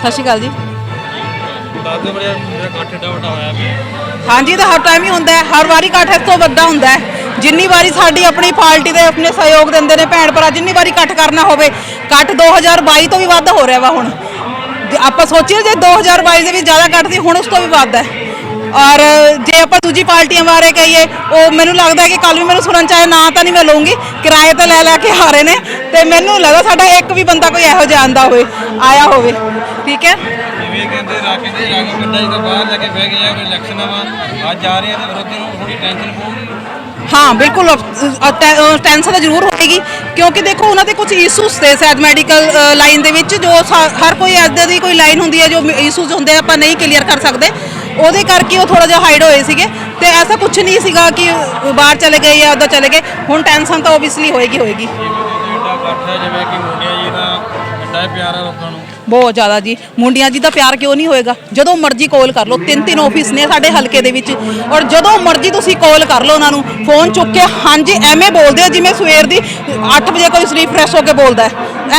ਸਤਿ ਸ਼੍ਰੀ ਅਕਾਲ ਜੀ। ਦੱਸ ਦਿਓ ਬੜਿਆ ਮੇਰਾ ਇਕੱਠ ਏਡਾ ਵੱਡਾ ਹੋਇਆ ਵੀ। ਹਾਂਜੀ ਤਾਂ ਹਰ ਟਾਈਮ ਹੀ ਹੁੰਦਾ ਹੈ। ਹਰ ਵਾਰੀ ਇਕੱਠ ਇਸ ਤੋਂ ਵੱਡਾ ਹੁੰਦਾ ਹੈ। ਜਿੰਨੀ ਵਾਰੀ ਸਾਡੀ ਆਪਣੀ ਪਾਰਟੀ ਦੇ ਆਪਣੇ ਸਹਿਯੋਗ ਦਿੰਦੇ ਨੇ ਭੈਣ ਭਰਾ ਜਿੰਨੀ ਵਾਰੀ ਇਕੱਠ ਕਰਨਾ ਹੋਵੇ ਇਕੱਠ 2022 ਤੋਂ ਵੀ ਵੱਧ ਹੋ ਰਿਹਾ ਵਾ ਹੁਣ। ਜੇ ਆਪਾਂ ਸੋਚੀਏ ਜੇ 2022 ਦੇ ਵੀ ਜ਼ਿਆਦਾ ਇਕੱਠ ਸੀ ਹੁਣ ਉਸ ਤੋਂ ਵੀ ਵੱਧ ਹੈ। ਔਰ ਜੇ ਆਪਾਂ ਦੂਜੀ ਪਾਰਟੀਆਂ ਬਾਰੇ ਕਹੀਏ ਉਹ ਮੈਨੂੰ ਲੱਗਦਾ ਕਿ ਕੱਲ ਵੀ ਮੈਨੂੰ ਸੁਣਨ ਚ ਆਇਆ ਨਾ ਤਾਂ ਨਹੀਂ ਮੈਂ ਲਊਂਗੀ। ਕਿਰਾਏ ਤੇ ਲੈ ਲੈ ਕੇ ਰਹੇ ਨੇ ਤੇ ਮੈਨੂੰ ਲੱਗਦਾ ਸਾਡਾ ਇੱਕ ਵੀ ਬੰਦਾ ਕੋਈ ਇਹੋ ਜਿਹਾ ਆਂਦਾ ਹੋਵੇ ਆਇਆ ਹੋਵੇ। ਠੀਕ ਹੈ? ਜਿਵੇਂ ਕਹਿੰਦੇ ਰਾਕੇ ਦੇ ਰਾਗੇ ਪਿੰਡਾਂ 'ਚ ਤਾਂ ਬਾਹਰ ਜਾ ਕੇ ਬਹਿ ਗਏ ਆ ਕੋਈ ਇਲੈਕਸ਼ਨ ਵਾ ਅੱਜ ਆ ਰਹੇ ਆ ਤੇ ਵਿਰੋਧੀ ਨੂੰ ਥੋੜੀ ਟੈਨਸ਼ਨ ਪਊਗੀ ਹਾਂ ਬਿਲਕੁਲ ਟੈਂਸ਼ਨ ਤਾਂ ਜ਼ਰੂਰ ਹੋਏਗੀ ਕਿਉਂਕਿ ਦੇਖੋ ਉਹਨਾਂ ਦੇ ਕੁਝ ਇਸ਼ੂਸ ਤੇ ਸ਼ਾਇਦ ਮੈਡੀਕਲ ਲਾਈਨ ਦੇ ਵਿੱਚ ਜੋ ਹਰ ਕੋਈ ਐਦਾਂ ਦੀ ਕੋਈ ਲਾਈਨ ਹੁੰਦੀ ਹੈ ਜੋ ਇਸ਼ੂਸ ਹੁੰਦੇ ਆਪਾਂ ਨਹੀਂ ਕਲੀਅਰ ਕਰ ਸਕਦੇ। ਉਹਦੇ ਕਰਕੇ ਉਹ ਥੋੜਾ ਜਿਹਾ ਹਾਈਡ ਹੋਏ ਸੀਗੇ ਤੇ ਐਸਾ ਕੁਝ ਨਹੀਂ ਸੀਗਾ ਕਿ ਬਾਹਰ ਚਲੇ ਗਏ ਜਾਂ ਉੱਧਰ ਚਲੇ ਗਏ। ਹੁਣ ਟੈਨਸ਼ਨ ਤਾਂ ਓਬਵੀਅਸਲੀ ਹੋਏਗੀ ਹੋਏਗੀ। ਜਿਵੇਂ ਕਿ ਮੁੰਡਿਆ ਜੀ ਦਾ ਏਡਾ ਪਿਆਰ ਆ ਲੋਕਾਂ ਨੂੰ ਬਹੁਤ ਜ਼ਿਆਦਾ ਜੀ। ਮੁੰਡਿਆਂ ਜੀ ਦਾ ਪਿਆਰ ਕਿਉਂ ਨਹੀਂ ਹੋਏਗਾ? ਜਦੋਂ ਮਰਜ਼ੀ ਕਾਲ ਕਰ ਲਓ। ਤਿੰਨ ਤਿੰਨ ਆਫਿਸ ਨੇ ਸਾਡੇ ਹਲਕੇ ਦੇ ਵਿੱਚ। ਔਰ ਜਦੋਂ ਮਰਜ਼ੀ ਤੁਸੀਂ ਕਾਲ ਕਰ ਲਓ ਉਹਨਾਂ ਨੂੰ। ਫੋਨ ਚੁੱਕ ਕੇ, ਹਾਂਜੀ, ਐਵੇਂ ਬੋਲਦੇ ਆ ਜਿਵੇਂ ਸਵੇਰ ਦੀ 8 ਵਜੇ ਕੋਈ ਸਲੀਪ ਫਰੈਸ਼ ਹੋ ਕੇ ਬੋਲਦਾ ਹੈ।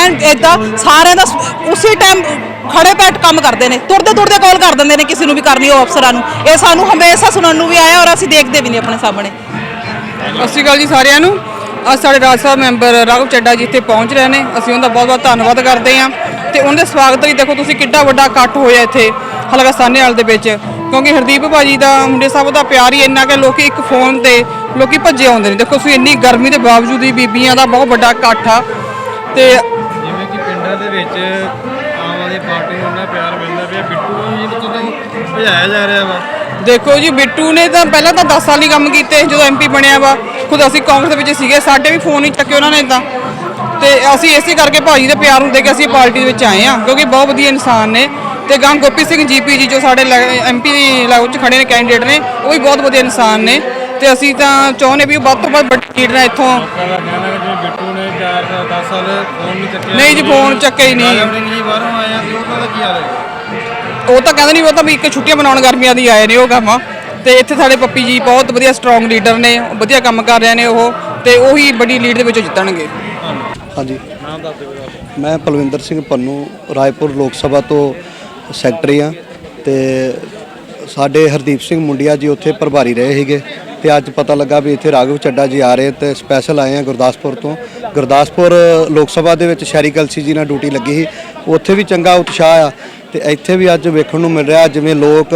ਐਂ ਇਦਾਂ ਸਾਰਿਆਂ ਦਾ ਉਸੇ ਟਾਈਮ ਖੜੇ ਬੈਠ ਕੰਮ ਕਰਦੇ ਨੇ ਤੁਰਦੇ ਤੁਰਦੇ ਕਾਲ ਕਰ ਦਿੰਦੇ ਨੇ ਕਿਸੇ ਨੂੰ ਵੀ ਕਰਨੀ ਹੋ ਅਫਸਰਾਂ ਨੂੰ। ਇਹ ਸਾਨੂੰ ਹਮੇਸ਼ਾ ਸੁਣਨ ਨੂੰ ਵੀ ਆਇਆ ਔਰ ਅਸੀਂ ਦੇਖਦੇ ਵੀ ਨਹੀਂ ਆਪਣੇ ਸਾਹਮਣੇ। ਸਤਿ ਸ਼੍ਰੀ ਅਕਾਲ ਜੀ ਸਾਰਿਆਂ ਨੂੰ। ਅੱਜ ਸਾਡੇ ਰਾਜ ਸਭਾ ਮੈਂਬਰ ਰਾਘਵ ਚੱਡਾ ਜੀ ਇੱਥੇ ਪਹੁੰਚ ਰਹੇ ਨੇ। ਅਸੀਂ ਉਹਦਾ ਬਹੁਤ ਬਹੁਤ ਧੰਨਵਾਦ ਕਰਦੇ ਹਾਂ। ਤੇ ਉਹਨਾਂ ਦੇ ਸਵਾਗਤ ਲਈ ਦੇਖੋ ਤੁਸੀਂ ਕਿੱਡਾ ਵੱਡਾ ਇਕੱਠ ਹੋਇਆ ਇੱਥੇ ਹਲਕਾ ਸਾਹਨੇਵਾਲ ਦੇ ਵਿੱਚ। ਕਿਉਂਕਿ ਹਰਦੀਪ ਭਾਜੀ ਦਾ ਮੁੰਡੇ ਸਾਹਿਬ ਦਾ ਪਿਆਰ ਹੀ ਇੰਨਾ ਕਿ ਲੋਕੀ ਇੱਕ ਫੋਨ ਤੇ ਲੋਕੀ ਭੱਜੇ ਆਉਂਦੇ ਨੇ। ਦੇਖੋ ਤੁਸੀਂ ਇੰਨੀ ਗਰਮੀ ਦੇ ਬਾਵਜੂਦ ਵੀ ਬੀਬੀਆਂ ਦਾ ਬਹੁਤ ਵੱਡਾ ਇਕੱਠ ਆ। ਤੇ ਜਿਵੇਂ ਕਿ ਪਿੰਡਾਂ ਦੇ ਵਿੱਚ ਪਾਰਟੀ ਨੂੰ ਇੰਨਾ ਪਿਆਰ ਮਿਲਦਾ ਪਿਆ ਬਿੱਟੂ ਜੀ ਨੂੰ ਤਾਂ ਭਜਾਇਆ ਜਾ ਰਿਹਾ ਵਾ। ਦੇਖੋ ਜੀ ਬਿੱਟੂ ਨੇ ਤਾਂ ਪਹਿਲਾਂ ਤਾਂ 10 ਸਾਲ ਹੀ ਕੰਮ ਕੀਤੇ ਜਦੋਂ ਐਮਪੀ ਬਣਿਆ ਵਾ। ਖੁਦ ਅਸੀਂ ਕਾਂਗਰਸ ਦੇ ਵਿੱਚ ਸੀਗੇ ਸਾਡੇ ਵੀ ਫੋਨ ਹੀ ਚੱਕੇ ਉਹਨਾਂ ਨੇ ਤਾਂ। ਤੇ ਅਸੀਂ ਇਸੇ ਕਰਕੇ ਭਾਜੀ ਦੇ ਪਿਆਰ ਨੂੰ ਦੇ ਕੇ ਅਸੀਂ ਪਾਰਟੀ ਦੇ ਵਿੱਚ ਆਏ ਆ ਕਿਉਂਕਿ ਬਹੁਤ ਵਧੀਆ ਇਨਸਾਨ ਨੇ। ਤੇ ਗਾਂ ਗੋਪੀ ਸਿੰਘ ਜੀਪੀ ਜੀ ਜੋ ਸਾਡੇ ਐਮਪੀ ਲਾਉ ਚ ਖੜੇ ਨੇ ਕੈਂਡੀਡੇਟ ਨੇ ਉਹ ਵੀ ਬਹੁਤ ਵਧੀਆ ਇਨਸਾਨ ਨੇ। ਤੇ ਅਸੀਂ ਤਾਂ ਚਾਹੁੰਦੇ ਵੀ ਉਹ ਵੱਧ ਤੋਂ ਵੱਧ ਵੱਡੀ ਲੀਡਰ ਇੱਥੋਂ। ਬਿੱਟੂ ਨੇ 4 ਸਾਲ 10 ਸਾਲ ਫੋਨ ਨਹੀਂ ਚੱਕਿਆ। ਨਹੀਂ ਜੀ, ਫੋਨ ਚੱਕਿਆ ਹੀ ਨਹੀਂ। ਆਪਣੀ ਜੀ ਬਾਹਰੋਂ ਆਇਆ ਤੇ ਉਹਨਾਂ ਦਾ ਕੀ ਹਾਲ ਹੈ? ਉਹ ਤਾਂ ਕਹਿੰਦੇ ਨਹੀਂ ਉਹ ਤਾਂ ਵੀ ਇੱਕ ਛੁੱਟੀਆਂ ਮਨਾਉਣ ਗਰਮੀਆਂ ਦੀ ਆਏ ਨੇ ਉਹ ਕੰਮ। ਤੇ ਇੱਥੇ ਸਾਡੇ ਪੱਪੀ ਜੀ ਬਹੁਤ ਵਧੀਆ ਸਟਰੋਂਗ ਲੀਡਰ ਨੇ ਵਧੀਆ ਕੰਮ ਕਰ ਰਹੇ ਨੇ ਉਹ ਤੇ ਉਹੀ ਵੱਡੀ ਲੀਡ ਦੇ ਵਿੱਚੋਂ ਜਿੱਤਣਗੇ। ਹਾਂਜੀ। ਨਾਮ ਦੱਸ ਦਿਓ ਮੈਂ ਪਲਵਿੰਦਰ ਸਿੰਘ ਪੰਨੂ ਰਾਏਪੁਰ ਲੋਕ ਸਭਾ ਤੋਂ ਸੈਕਟਰੀ ਆ ਤੇ ਸਾਡੇ ਹਰਦੀਪ ਸਿੰਘ ਮੁੰਡਿਆ ਜੀ ਉੱਥੇ ਪ੍ਰਭਾਰੀ ਰਹੇ ਸੀਗੇ। ਤੇ ਅੱਜ ਪਤਾ ਲੱਗਾ ਵੀ ਇੱਥੇ ਰਾਘਵ ਚੱਡਾ ਜੀ ਆ ਰਹੇ ਤੇ ਸਪੈਸ਼ਲ ਆਏ ਆ ਗੁਰਦਾਸਪੁਰ ਤੋਂ। ਗੁਰਦਾਸਪੁਰ ਲੋਕ ਸਭਾ ਦੇ ਵਿੱਚ ਸ਼ੈਰੀ ਕਲਸੀ ਜੀ ਨਾਲ ਡਿਊਟੀ ਲੱਗੀ ਸੀ। ਉੱਥੇ ਵੀ ਚੰਗਾ ਉਤਸ਼ਾਹ ਆ ਤੇ ਇੱਥੇ ਵੀ ਅੱਜ ਵੇਖਣ ਨੂੰ ਮਿਲ ਰਿਹਾ ਜਿਵੇਂ ਲੋਕ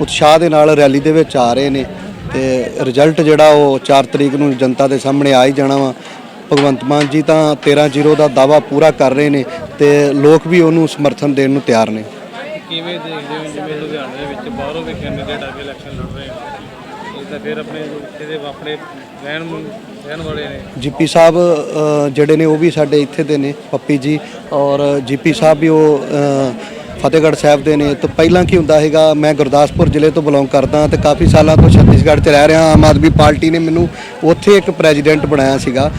ਉਤਸ਼ਾਹ ਦੇ ਨਾਲ ਰੈਲੀ ਦੇ ਵਿੱਚ ਆ ਰਹੇ ਨੇ ਤੇ ਰਿਜ਼ਲਟ ਜਿਹੜਾ ਉਹ 4 ਤਰੀਕ ਨੂੰ ਜਨਤਾ ਦੇ ਸਾਹਮਣੇ ਆ ਹੀ ਜਾਣਾ ਵਾ। ਭਗਵੰਤ ਮਾਨ ਜੀ ਤਾਂ 13-0 ਦਾ ਦਾਵਾ ਪੂਰਾ ਕਰ ਰਹੇ ਨੇ ਤੇ ਲੋਕ ਵੀ ਉਹਨੂੰ ਸਮਰਥਨ ਦੇਣ ਨੂੰ ਤਿਆਰ ਨੇ। ਕਿਵੇਂ ਦੇਖਦੇ ਹੋ ਜਿਵੇਂ ਲੁਧਿਆਣੇ ਦੇ ਵਿੱਚ ਬਾਹਰੋਂ ਵੀ ਕੈਂਡੀਡੇਟ ਆ ਕੇ ਇਲੈਕਸ਼ਨ ਤਾਂ ਫਿਰ ਆਪਣੇ ਇੱਥੇ ਆਪਣੇ ਰਹਿਣ ਰਹਿਣ ਵਾਲੇ ਨੇ। ਜੀਪੀ ਸਾਹਿਬ ਜਿਹੜੇ ਨੇ ਉਹ ਵੀ ਸਾਡੇ ਇੱਥੇ ਦੇ ਨੇ, ਪੱਪੀ ਜੀ। ਔਰ ਜੀਪੀ ਸਾਹਿਬ ਵੀ ਉਹ ਫਤਿਹਗੜ੍ਹ ਸਾਹਿਬ ਦੇ ਨੇ। ਤਾਂ ਪਹਿਲਾਂ ਕੀ ਹੁੰਦਾ ਹੈਗਾ ਮੈਂ ਗੁਰਦਾਸਪੁਰ ਜ਼ਿਲ੍ਹੇ ਤੋਂ ਬਿਲੋਂਗ ਕਰਦਾ ਤੇ ਕਾਫੀ ਸਾਲਾਂ ਤੋਂ ਛੱਤੀਸਗੜ੍ਹ 'ਚ ਰਹਿ ਰਿਹਾ ਆਮ ਆਦਮੀ ਪਾਰਟੀ ਨੇ ਮੈਨੂੰ ਉੱਥੇ ਇੱਕ ਪ੍ਰੈਜ਼ੀਡੈਂਟ ਬਣਾਇਆ ਸੀਗਾ।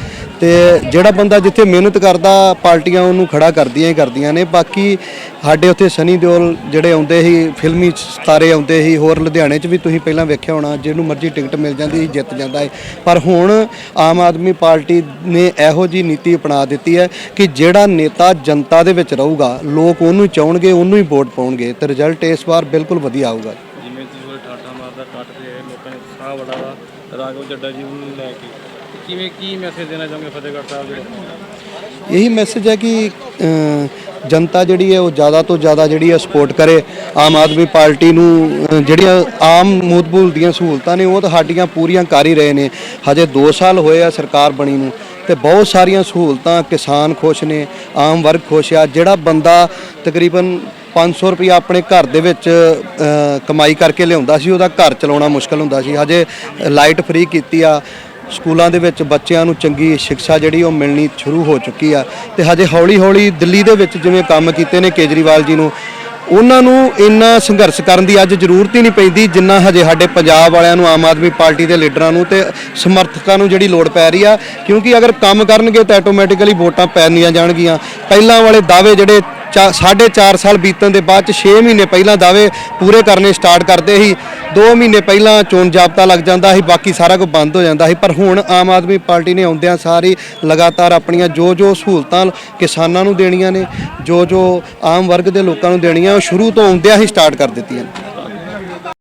ਤੇ ਜਿਹੜਾ ਬੰਦਾ ਜਿੱਥੇ ਮਿਹਨਤ ਕਰਦਾ, ਪਾਰਟੀਆਂ ਉਹਨੂੰ ਖੜਾ ਕਰਦੀਆਂ ਹੀ ਕਰਦੀਆਂ ਨੇ। ਬਾਕੀ ਸਾਡੇ ਉੱਥੇ ਸਨੀ ਦਿਓਲ ਜਿਹੜੇ ਆਉਂਦੇ ਸੀ, ਫਿਲਮੀ ਸਿਤਾਰੇ ਆਉਂਦੇ ਸੀ, ਹੋਰ ਲੁਧਿਆਣੇ 'ਚ ਵੀ ਤੁਸੀਂ ਪਹਿਲਾਂ ਵੇਖਿਆ ਹੋਣਾ, ਜਿਹਨੂੰ ਮਰਜ਼ੀ ਟਿਕਟ ਮਿਲ ਜਾਂਦੀ ਸੀ, ਜਿੱਤ ਜਾਂਦਾ ਹੈ ਪਰ ਹੁਣ ਆਮ ਆਦਮੀ ਪਾਰਟੀ ਨੇ ਇਹੋ ਜੀ ਨੀਤੀ ਅਪਣਾ ਦਿੱਤੀ ਹੈ ਕਿ ਜਿਹੜਾ ਨੇਤਾ ਜਨਤਾ ਦੇ ਵਿੱਚ ਰਹੂਗਾ, ਲੋਕ ਉਹਨੂੰ ਚਾਹਣਗੇ, ਉਹਨੂੰ ਹੀ ਵੋਟ ਪਾਉਣਗੇ ਤੇ ਰਿਜ਼ਲਟ ਇਸ ਵਾਰ ਬਿਲਕੁਲ ਵਧੀਆ ਆਊਗਾ। ਜਿਵੇਂ ਤੁਸੀਂ ਠਾਠਾ ਮਾਰਦਾ ਕੱਟ ਤੇ ਲੋਕਾਂ ਨੇ ਸਾਹ ਬੜਾ ਵਾ, ਰਾਘਵ ਜੀ ਨੂੰ ਲੈ ਕੇ। ਕਿਵੇਂ ਕੀ ਮੈਸੇਜ ਦੇਣਾ ਚਾਹੁੰਗੇ ਫਤਿਹਗੜ੍ਹ ਸਾਹਿਬ ਦੇ ਇਹੀ ਮੈਸੇਜ ਹੈ ਕਿ ਅ, ਜਨਤਾ ਜਿਹੜੀ ਹੈ ਉਹ ਜ਼ਿਆਦਾ ਤੋਂ ਜ਼ਿਆਦਾ ਜਿਹੜੀ ਹੈ ਸਪੋਰਟ ਕਰੇ। ਆਮ ਆਦਮੀ ਪਾਰਟੀ ਨੂੰ ਅ, ਜਿਹੜੀਆਂ ਆਮ ਮੂਦਬੂਲ ਦੀਆਂ ਸਹੂਲਤਾਂ ਨੇ ਉਹ ਤਾਂ ਸਾਡੀਆਂ ਪੂਰੀਆਂ ਕਰ ਹੀ ਰਹੇ ਨੇ। ਹਜੇ 2 ਸਾਲ ਹੋਏ ਆ ਸਰਕਾਰ ਬਣੀ ਨੂੰ ਤੇ ਬਹੁਤ ਸਾਰੀਆਂ ਸਹੂਲਤਾਂ ਕਿਸਾਨ ਖੁਸ਼ ਨੇ ਆਮ ਵਰਗ ਖੁਸ਼ ਆ। ਜਿਹੜਾ ਬੰਦਾ ਤਕਰੀਬਨ 500 ਰੁਪਇਆ ਆਪਣੇ ਘਰ ਦੇ ਵਿੱਚ ਅ, ਕਮਾਈ ਕਰਕੇ ਲਿਆਉਂਦਾ ਸੀ ਉਹਦਾ ਘਰ ਚਲਾਉਣਾ ਮੁਸ਼ਕਲ ਹੁੰਦਾ ਸੀ। ਹਜੇ ਲਾਈਟ ਫ੍ਰੀ ਕੀਤੀ ਆ। ਸਕੂਲਾਂ ਦੇ ਵਿੱਚ ਬੱਚਿਆਂ ਨੂੰ ਚੰਗੀ ਸਿੱਖਿਆ ਜਿਹੜੀ ਉਹ ਮਿਲਣੀ ਸ਼ੁਰੂ ਹੋ ਚੁੱਕੀ ਆ ਤੇ ਹਜੇ ਹੌਲੀ-ਹੌਲੀ ਦਿੱਲੀ ਦੇ ਵਿੱਚ ਜਿਵੇਂ ਕੰਮ ਕੀਤੇ ਨੇ ਕੇਜਰੀਵਾਲ ਜੀ ਨੂੰ, ਉਹਨਾਂ ਨੂੰ ਇੰਨਾ ਸੰਘਰਸ਼ ਕਰਨ ਦੀ ਅੱਜ ਜ਼ਰੂਰਤ ਹੀ ਨਹੀਂ ਪੈਂਦੀ ਜਿੰਨਾ ਹਜੇ ਸਾਡੇ ਪੰਜਾਬ ਵਾਲਿਆਂ ਨੂੰ, ਆਮ ਆਦਮੀ ਪਾਰਟੀ ਦੇ ਲੀਡਰਾਂ ਨੂੰ ਤੇ ਸਮਰਥਕਾਂ ਨੂੰ ਜਿਹੜੀ ਲੋੜ ਪੈ ਰਹੀ ਆ, ਕਿਉਂਕਿ ਅਗਰ ਕੰਮ ਕਰਨਗੇ ਤਾਂ ਆਟੋਮੈਟਿਕਲੀ ਵੋਟਾਂ ਪੈਣੀਆਂ ਜਾਣਗੀਆਂ। ਪਹਿਲਾਂ ਵਾਲੇ ਦਾਅਵੇ ਜਿਹੜੇ ਚਾ- ਸਾਢੇ 4 ਸਾਲ ਬੀਤਣ ਦੇ ਬਾਅਦ ਚ 6 ਮਹੀਨੇ ਪਹਿਲਾਂ ਦਾਅਵੇ ਪੂਰੇ ਕਰਨੇ ਸਟਾਰਟ ਕਰਦੇ ਸੀ। 2 ਮਹੀਨੇ ਪਹਿਲਾਂ ਚੋਣ ਜਾਬਤਾ ਲੱਗ ਜਾਂਦਾ ਸੀ, ਬਾਕੀ ਸਾਰਾ ਕੁਝ ਬੰਦ ਹੋ ਜਾਂਦਾ ਸੀ। ਪਰ ਹੁਣ ਆਮ ਆਦਮੀ ਪਾਰਟੀ ਨੇ ਆਉਂਦਿਆਂ ਸਾਰੀ ਲਗਾਤਾਰ ਆਪਣੀਆਂ ਜੋ ਜੋ ਸਹੂਲਤਾਂ ਕਿਸਾਨਾਂ ਨੂੰ ਦੇਣੀਆਂ ਨੇ, ਜੋ ਜੋ ਆਮ ਵਰਗ ਦੇ ਲੋਕਾਂ ਨੂੰ ਦੇਣੀਆਂ, ਉਹ ਸ਼ੁਰੂ ਤੋਂ ਆਉਂਦਿਆਂ ਹੀ ਸਟਾਰਟ ਕਰ ਦਿੱਤੀਆਂ ਨੇ।